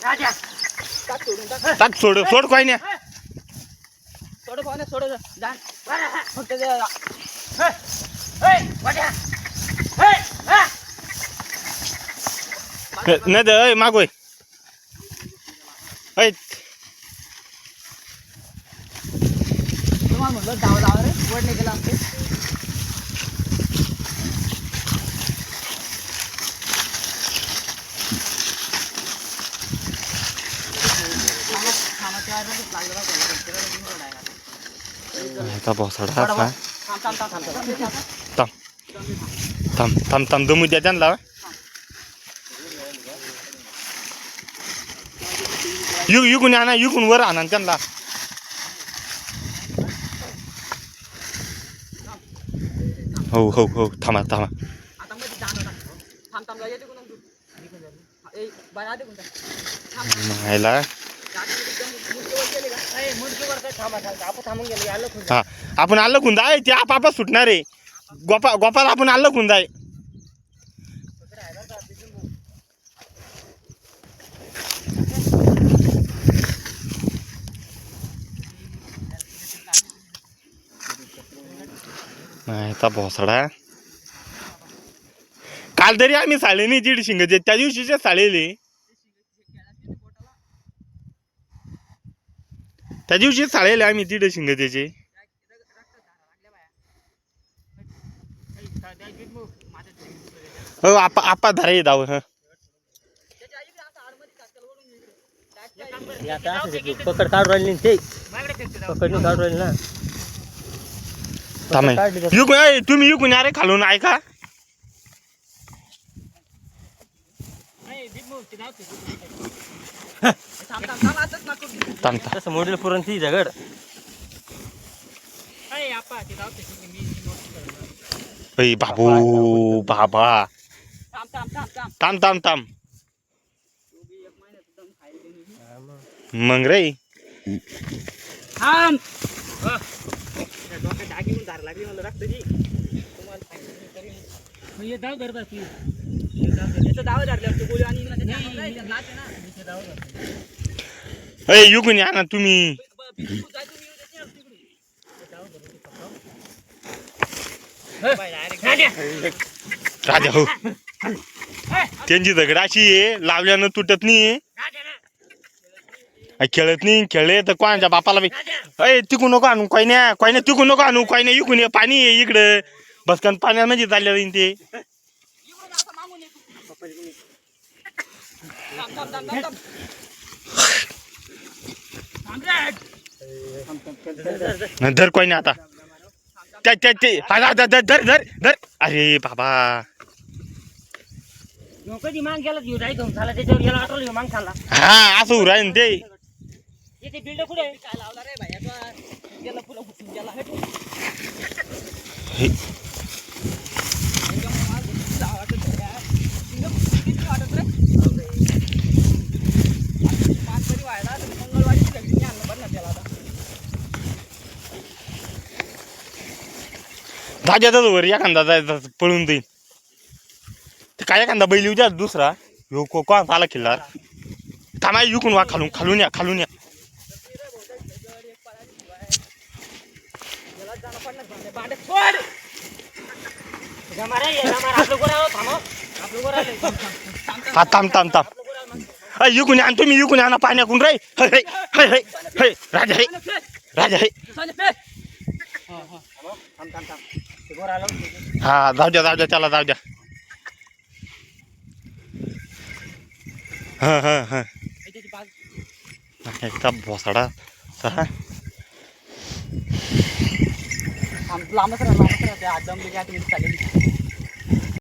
टाक सोड सोड काही नाही सोड पाहून सोड मागोय तुम्हाला म्हटलं धाव धाव रे. वड गेला आमचे. आता भोसडा हा थांब थांब थांब थांब दमू द्या त्यांना युग युगून आणा युगून वर आणा त्यांना हो हो हो थांबा थांबा थांब थांब आपण आलं खुंदा. आहे ते आपापच सुटणार आहे. गोपा गोपाल आपण आलं खुंदा आहे. नाही भोसडा. काल तरी आम्ही साडे नाही दीड शिंग त्या दिवशीच्या साडेली त्या दिवशी साळेले आम्ही शिंग त्याचे हो आपा आपा धरा येत आहो हं. पकड काढून राहिली ना ते पकडून काढून राहिली ना थांब युकून ए, तुम्ही युकून अरे खालून ऐका. नाही थांबता तसं मोडील पुरण ती झगड. ऐ बाबू बाबा. थांब थांब थांब मग रे. थांब. धाव धरतात धाव धरले गोळी आणि अरे युगून या ना तुम्ही. राजा हो. त्यांची दगड अशी आहे लावल्यानं तुटत नाही खेळत नाही खेळले तर कोणाच्या बापाला बी अय तिकू नको आणू कोयन्या कोयन्या तिकू नको आणू कोयन्या इकून ये पाणी आहे इकडं. भसकन पाण्यात म्हणजे चालल्या जाईन ते. धर नाही आता. त्या ते धर धर धर अरे बाबा. कधी मांग गेला घेऊ जाय घेऊन झाला त्याच्यावर आठवलं मांग खाल्ला. हा असं उराय ना ते. बिल्ड कुठे काय लावला रे भाई गेला पुला फुटून गेला. हे. दाद्याचाच वर एखादा जायचा पळून देईन ते काय एखादा बैल येऊ द्या दुसरा. ह्यो को कोण आला खिल्लार. थांबा विकून वा खालून खालून या खालून या. हा थांब थांब थांब. अय विकून या तुम्ही विकून या ना पाण्याकून रे हय हय हय हय हय राजा है राजा थांब. हा जाऊ द्या जाऊ द्या त्याला जाऊ द्या. हा हा हा. एकदा भोसडा. सहा लांबच राहा लांबच राहा त्या आदम चालेल